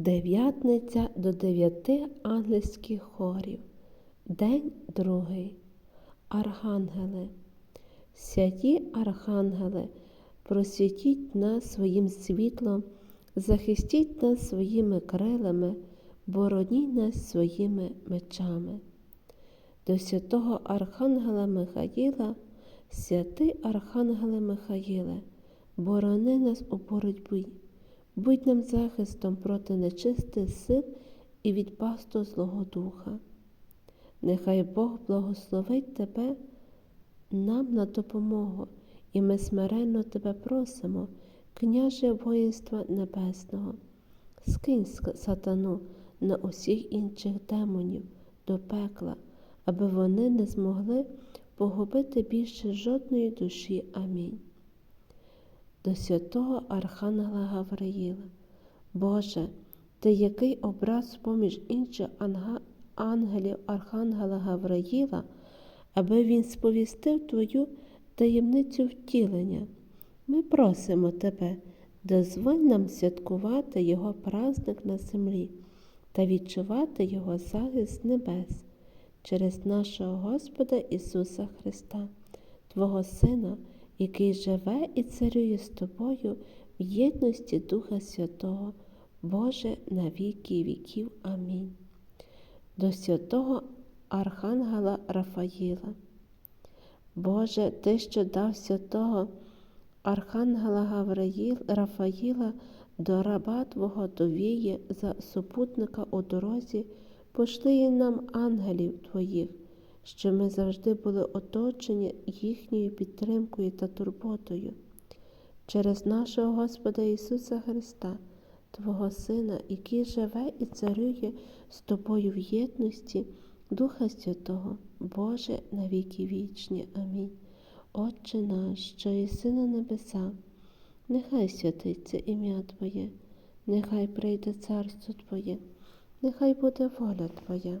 Дев'ятниця до дев'яти ангельських хорів. День другий. Архангели. Святі архангели, просвітіть нас своїм світлом, захистіть нас своїми крилами, бороніть нас своїми мечами. До святого Архангела Михаїла, святий Архангеле Михаїле, борони нас у боротьбі, будь нам захистом проти нечистих сил і від пасту Злого Духа. Нехай Бог благословить тебе нам на допомогу, і ми смиренно тебе просимо, княже воїнства небесного, скинь сатану на усіх інших демонів до пекла, аби вони не змогли погубити більше жодної душі. Амінь. До святого Архангела Гавриїла. Боже, ти який образ поміж інших ангелів Архангела Гавраїла, аби він сповістив Твою таємницю втілення. Ми просимо Тебе, дозволь нам святкувати Його праздник на землі та відчувати Його захист небес через нашого Господа Ісуса Христа, Твого Сина, який живе і царює з Тобою в єдності Духа Святого, Боже на віки віків. Амінь. До святого Архангела Рафаїла. Боже, Ти, що дав святого Архангела Гавраїл, Рафаїла до раба Твого довіє за супутника у дорозі, пошли нам ангелів Твоїх, що ми завжди були оточені їхньою підтримкою та турботою. Через нашого Господа Ісуса Христа, Твого Сина, який живе і царює з Тобою в єдності, Духа Святого, Боже на віки вічні. Амінь. Отче наш, що єси на небеса, нехай святиться ім'я Твоє, нехай прийде царство Твоє, нехай буде воля Твоя,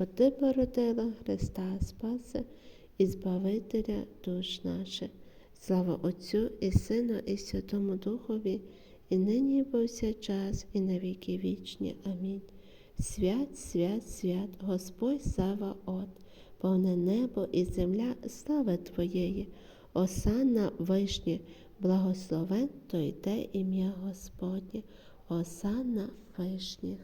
бо Ти породила Христа Спаси і Збавителя душ наших. Слава Отцю і Сину, і Святому Духові, і нині, і повсякчас, і на віки вічні. Амінь. Свят, свят, свят, Господь Саваот, повне небо і земля, слава Твоєї, осанна вишнє, благословен то йде ім'я Господнє, осанна вишніх.